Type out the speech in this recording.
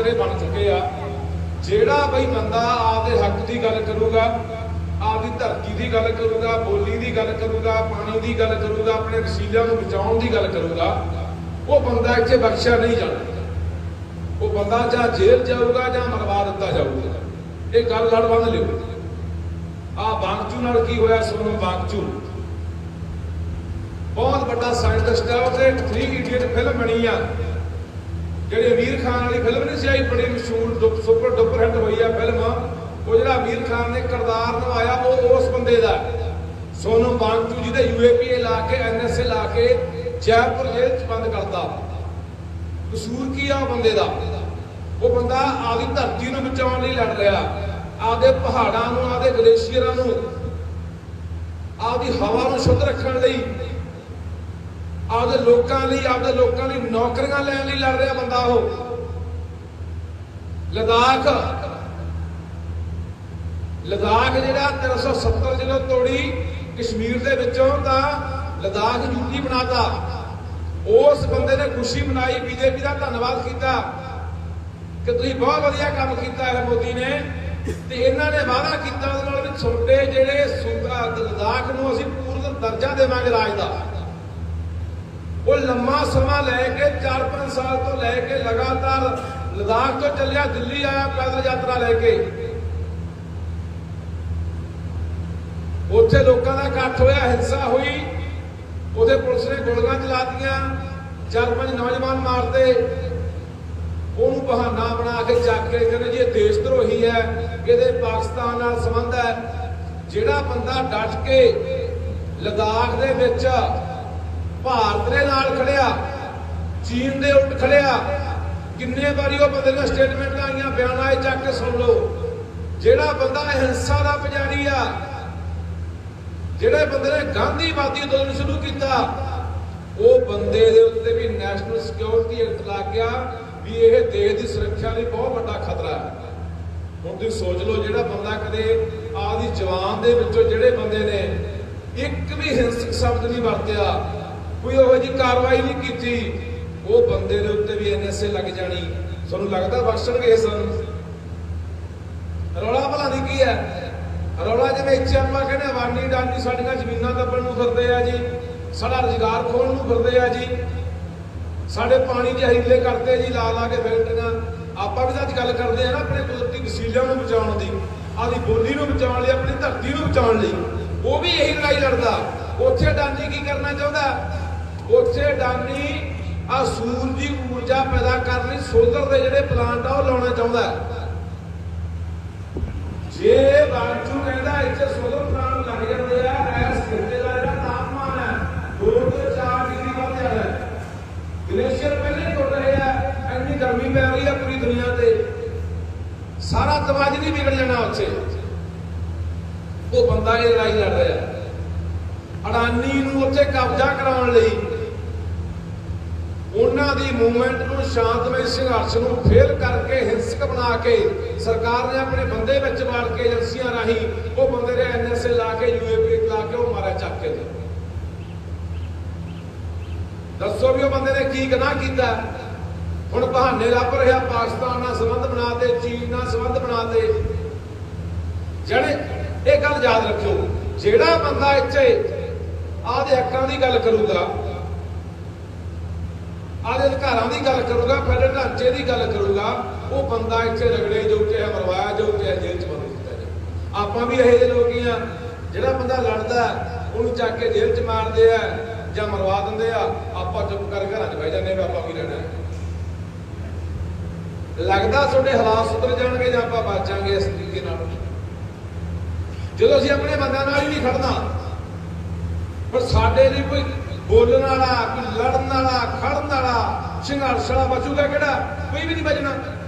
ਮੰਤਰੀ ਬਣ ਚੁੱਕੇ ਆ। ਜਿਹੜਾ ਬਈ ਬੰਦਾ ਆਪਦੇ ਹੱਕ ਦੀ ਗੱਲ ਕਰੂਗਾ, ਆਪਦੀ ਧਰਤੀ ਦੀ ਗੱਲ ਕਰੂਗਾ, ਬੋਲੀ ਦੀ ਗੱਲ ਕਰੂਗਾ, ਪਾਣੀ ਦੀ ਗੱਲ ਕਰੂਗਾ, ਆਪਣੇ ਵਸੀਲਿਆਂ ਨੂੰ ਬਚਾਉਣ ਦੀ ਗੱਲ ਕਰੂਗਾ, ਉਹ ਬੰਦਾ ਇੱਥੇ ਬਖਸ਼ਿਆ ਨਹੀਂ ਜਾਣਾ ਉਹ ਬੰਦਾ ਜਾਂ ਜੇਲ੍ਹ ਜਾਊਗਾ ਜਾਂ ਮਰਵਾ ਦਿੱਤਾ ਜਾਊਗਾ। ਇਹ ਗੱਲ ਲੜ ਬੰਦ ਲਿਓ। ਆ ਬਾਂਗਚੂ ਨਾਲ ਕੀ ਹੋਇਆ ਸੋਨਮ ਬਾਂਗਚੂ। ਬਹੁਤ ਵੱਡਾ ਸਾਇੰਟਿਸਟ ਹੈ ਉਹਦੇ 3 ਇਡੀਅਟ ਫਿਲਮ ਬਣੀ ਆ। ਜਿਹੜੀ ਅਮੀਰ ਖਾਨ ਵਾਲੀ ਫਿਲਮ ਨਹੀਂ ਸੀ ਆਈ, ਬੜੀ ਮਸ਼ਹੂਰ ਸੁਪਰ ਡੁਪਰ ਹਿੱਟ ਹੋਈ ਆ ਫਿਲਮ ਉਹ ਜਿਹੜਾ ਅਮੀਰ ਖਾਨ ਨੇ ਕਿਰਦਾਰ ਨਿਭਾਇਆ, ਉਹ ਉਸ ਬੰਦੇ ਦਾ ਸੋਨਮ ਬਾਂਗਚੂ ਜਿਹਦੇ ਯੂਏਪੀਏ ਲਾ ਕੇ ਐਨਐਸਏ ਲਾ ਕੇ ਜੈਪੁਰ ਜੇਲ੍ਹ ਚ ਬੰਦ ਕਰਤਾ। ਕਸੂਰ ਕੀ ਆ ਉਹ ਬੰਦੇ ਦਾ? ਉਹ ਬੰਦਾ ਆਪਦੀ ਧਰਤੀ ਨੂੰ ਬਚਾਉਣ ਲਈ ਲੜ ਰਿਹਾ। ਆਪਦੇ ਪਹਾੜਾਂ ਨੂੰ, ਆਪਦੇ ਗਲੇਸ਼ੀਅਰਾਂ ਨੂੰ, ਆਪਦੀ ਹਵਾ ਨੂੰ ਸ਼ੁੱਧ ਰੱਖਣ ਲਈ ਆਪਦੇ ਲੋਕਾਂ ਲਈ, ਆਪਦੇ ਲੋਕਾਂ ਲਈ ਨੌਕਰੀਆਂ ਲੈਣ ਲਈ ਲੜ ਰਿਹਾ ਬੰਦਾ ਉਹ। ਲਦਾਖ। ਲਦਾਖ ਜਿਹੜਾ 370 ਜ਼ਿਲ੍ਹਾ ਤੋੜੀ, ਕਸ਼ਮੀਰ ਦੇ ਵਿੱਚੋਂ ਤਾਂ ਲਦਾਖ ਯੂਟੀ ਬਣਾਤਾ। ਉਸ ਬੰਦੇ ਨੇ ਖੁਸ਼ੀ ਮਨਾਈ, ਬੀਜੇਪੀ ਦਾ ਧੰਨਵਾਦ ਕੀਤਾ। ਕਿ ਤੁਸੀਂ ਬਹੁਤ ਵਧੀਆ ਕੰਮ ਕੀਤਾ ਹੈ ਮੋਦੀ ਨੇ। ਤੇ ਇਹਨਾਂ ਨੇ ਵਾਅਦਾ ਕੀਤਾ ਉਹਦੇ ਨਾਲ ਵੀ ਛੋਟੇ ਜਿਹੜੇ ਸੂਬਾ, ਲਦਾਖ ਨੂੰ ਅਸੀਂ ਪੂਰਨ ਦਰਜਾ ਦੇਵਾਂਗੇ ਰਾਜ ਦਾ। ਉਹ ਲੰਮਾ ਸਮਾਂ ਲੈ ਕੇ 4-5 ਸਾਲ ਤੋਂ ਲੈ ਕੇ ਲਗਾਤਾਰ ਲਦਾਖ ਤੋਂ ਚੱਲਿਆ, ਦਿੱਲੀ ਆਇਆ ਪੈਦਲ ਯਾਤਰਾ ਲੈ ਕੇ। ਉੱਥੇ ਲੋਕਾਂ ਦਾ ਇਕੱਠ ਹੋਇਆ, ਹਿੰਸਾ ਹੋਈ। ਉਹਦੇ ਪੁਲਿਸ ਨੇ ਗੋਲੀਆਂ ਚਲਾਤੀਆਂ, ਚਾਰ ਪੰਜ ਨੌਜਵਾਨ ਮਾਰਦੇ। ਉਹਨੂੰ ਬਹਾਨਾ ਬਣਾ ਕੇ ਚੱਕ ਕੇ ਕਹਿੰਦੇ ਜੀ, ਇਹ ਦੇਸ਼ ਧਰੋਹੀ ਹੈ, ਇਹਦੇ ਪਾਕਿਸਤਾਨ ਨਾਲ ਸੰਬੰਧ ਹੈ। ਜਿਹੜਾ ਬੰਦਾ ਡਟ ਕੇ ਲਦਾਖ ਦੇ ਵਿੱਚ ਭਾਰਤ ਦੇ ਨਾਲ ਖੜਿਆ, ਚੀਨ ਦੇ ਉਲਟ ਖੜਿਆ। ਕਿੰਨੇ ਵਾਰੀ ਉਹ ਬੰਦੇ ਨੇ ਸਟੇਟਮੈਂਟਾਂ ਆਈਆਂ, ਬਿਆਨ ਆਏ ਚੱਕ ਕੇ ਸੁਣ ਲਓ। ਜਿਹੜਾ ਬੰਦਾ ਹਿੰਸਾ ਦਾ ਪੁਜਾਰੀ ਆ, ਜਿਹੜੇ ਬੰਦੇ ਨੇ ਗਾਂਧੀਵਾਦੀ ਅੰਦੋਲਨ ਸ਼ੁਰੂ ਕੀਤਾ, ਉਹ ਬੰਦੇ ਦੇ ਉੱਤੇ ਵੀ ਨੈਸ਼ਨਲ ਸਿਕਿਉਰਿਟੀ ਐਕਟ ਲੱਗ ਗਿਆ ਵੀ ਇਹ ਦੇਸ਼ ਦੀ ਸੁਰੱਖਿਆ ਲਈ ਬਹੁਤ ਵੱਡਾ ਖਤਰਾ ਹੈ। ਹੁਣ ਤੁਸੀਂ ਸੋਚ ਲਓ, ਜਿਹੜਾ ਬੰਦਾ ਕਦੇ ਆਦੀ ਜਵਾਨ ਦੇ ਵਿੱਚੋਂ ਜਿਹੜੇ ਬੰਦੇ ਨੇ, ਇੱਕ ਵੀ ਹਿੰਸਕ ਸ਼ਬਦ ਨਹੀਂ ਵਰਤਿਆ ਕੋਈ ਉਹੋ ਜੀ ਕਾਰਵਾਈ ਨਹੀਂ ਕੀਤੀ। ਉਹ ਬੰਦੇ ਦੇ ਉੱਤੇ ਵੀ ਐਨਐਸਏ ਲੱਗ ਜਾਣੀ। ਤੁਹਾਨੂੰ ਲੱਗਦਾ ਬਖਸ਼ਣਗੇ ਇਸ ਰੌਲਾ ਭਲਾ ਨਹੀਂ ਕੀ ਹੈ? ਰੌਲਾ ਜਿਵੇਂ ਇੱਥੇ ਆਪਾਂ ਕਹਿੰਦੇ ਹਾਂ, ਡਾਨੀ ਸਾਡੀਆਂ ਜ਼ਮੀਨਾਂ ਦੱਬਣ ਨੂੰ ਫਿਰਦੇ ਆ ਜੀ। ਸਾਡਾ ਰੁਜ਼ਗਾਰ ਖੋਣ ਨੂੰ ਫਿਰਦੇ ਆ ਜੀ। ਸਾਡੇ ਪਾਣੀ ਦੇ ਹੀਲੇ ਕਰਦੇ ਜੀ ਲਾ ਲਾ ਕੇ ਫੈਕਟਰੀਆਂ ਆਪਾਂ ਵੀ ਤਾਂ ਅੱਜ ਗੱਲ ਕਰਦੇ ਆ ਨਾ ਆਪਣੇ ਕੁਦਰਤੀ ਵਸੀਲਿਆਂ ਨੂੰ ਬਚਾਉਣ ਦੀ ਆਦੀ ਬੋਲੀ ਨੂੰ ਬਚਾਉਣ ਲਈ ਆਪਣੀ ਧਰਤੀ ਨੂੰ ਬਚਾਉਣ ਲਈ। ਉਹ ਵੀ ਇਹੀ ਲੜਾਈ ਲੜਦਾ। ਉੱਥੇ ਡਾਨੀ ਕੀ ਕਰਨਾ ਚਾਹੁੰਦਾ? ਉੱਥੇ ਡਾਨੀ ਆ ਸੂਰਜੀ ਊਰਜਾ ਪੈਦਾ ਕਰਨ ਲਈ ਸੋਲਰ ਦੇ ਜਿਹੜੇ ਪਲਾਂਟ ਆ ਉਹ ਲਾਉਣਾ ਚਾਹੁੰਦਾ ਜੇ ਬਾਂਚੂ ਕਹਿੰਦਾ ਇੱਥੇ ਸੋਲਰ ਪਲਾਂਟ ਲੱਗ ਜਾਂਦੇ ਆ, ਐਸ ਖਿੱਤੇ ਦਾ ਜਿਹੜਾ ਤਾਪਮਾਨ ਹੈ 2 ਤੋਂ 4 ਡਿਗਰੀ ਵੱਧ ਜਾਣਾ ਗਲੇਸ਼ੀਅਰ ਪਹਿਲੇ ਟੁੱਟ ਰਹੇ ਆ, ਇੰਨੀ ਗਰਮੀ ਪੈ ਰਹੀ ਆ ਪੂਰੀ ਦੁਨੀਆ ਤੇ। ਸਾਰਾ ਤਵਾਜ ਨਹੀਂ ਵਿਗੜ ਜਾਣਾ ਉੱਥੇ। ਉਹ ਬੰਦਾ ਇਹ ਲੜਾਈ ਲੜ ਰਿਹਾ ਅਡਾਨੀ ਨੂੰ ਉੱਥੇ ਕਬਜ਼ਾ ਕਰਾਉਣ ਲਈ ਉਹਨਾਂ ਦੀ ਮੂਵਮੈਂਟ ਨੂੰ ਸ਼ਾਂਤਮਈ ਸੰਘਰਸ਼ ਨੂੰ ਫੇਲ ਕਰਕੇ ਹਿੰਸਕ ਬਣਾ ਕੇ ਸਰਕਾਰ ਨੇ ਆਪਣੇ ਬੰਦੇ ਵਿੱਚ ਵਾੜ ਕੇ ਏਜੰਸੀਆਂ ਰਾਹੀਂ ਉਹ ਬੰਦੇ ਦੇ ਐਨਐਸਏ ਲਾ ਕੇ ਯੂਏਪੀ ਲਾ ਕੇ ਉਹ ਮਾਰਿਆ ਚੱਕ ਕੇ ਦੱਸੋ ਵੀ ਉਹ ਬੰਦੇ ਨੇ ਕੀ ਗੁਨਾਹ ਕੀਤਾ। ਹੁਣ ਬਹਾਨੇ ਲੱਭ ਰਿਹਾ ਪਾਕਿਸਤਾਨ ਨਾਲ ਸੰਬੰਧ ਬਣਾਤੇ ਚੀਨ ਨਾਲ ਸੰਬੰਧ ਬਣਾਤੇ ਜਿਹੜੇ ਇਹ ਗੱਲ ਯਾਦ ਰੱਖਿਓ, ਜਿਹੜਾ ਬੰਦਾ ਇੱਥੇ ਆਦੇ ਹੱਕਾਂ ਦੀ ਗੱਲ ਕਰੂਗਾ ਆਦੇ ਅਧਿਕਾਰਾਂ ਦੀ ਗੱਲ ਕਰੂਗਾ ਫੈਡਰਲ ਢਾਂਚੇ ਦੀ ਗੱਲ ਕਰੂਗਾ, ਉਹ ਬੰਦਾ ਇੱਥੇ ਰਗੜੇ ਜੋ ਕਿ ਮਰਵਾਇਆ ਜੋ ਕਿ ਜੇਲ੍ਹ ਚ ਬੰਦ ਕੀਤਾ ਜਾਏ ਆਪਾਂ ਵੀ ਇਹੋ ਜਿਹੇ ਲੋਕ ਆ, ਜਿਹੜਾ ਬੰਦਾ ਲੜਦਾ ਉਹਨੂੰ ਚੱਕ ਕੇ ਜੇਲ੍ਹ ਚ ਮਾਰਦੇ ਆ ਜਾਂ ਮਰਵਾ ਦਿੰਦੇ ਆ, ਆਪਾਂ ਚੁੱਪ ਕਰ ਘਰਾਂ 'ਚ ਬਹਿ ਜਾਂਦੇ ਵੀ ਆਪਾਂ ਕੀ ਲੈਣਾ ਲੱਗਦਾ ਤੁਹਾਡੇ ਹਾਲਾਤ ਸੁਧਰ ਜਾਣਗੇ ਜਾਂ ਆਪਾਂ ਬਚਾਂਗੇ ਇਸ ਤਰੀਕੇ ਨਾਲ। ਜਦੋਂ ਅਸੀਂ ਆਪਣੇ ਬੰਦਿਆਂ ਨਾਲ ਹੀ ਨਹੀਂ ਖੜਨਾ, ਪਰ ਸਾਡੇ ਲਈ ਕੋਈ ਬੋਲਣ ਵਾਲਾ, ਕੋਈ ਲੜਨ ਵਾਲਾ, ਖੜਨ ਵਾਲਾ ਸੰਘਰਸ਼ ਵਾਲਾ ਬਚੂਗਾ ਕਿਹੜਾ? ਕੋਈ ਵੀ ਨਹੀਂ ਬਚਣਾ।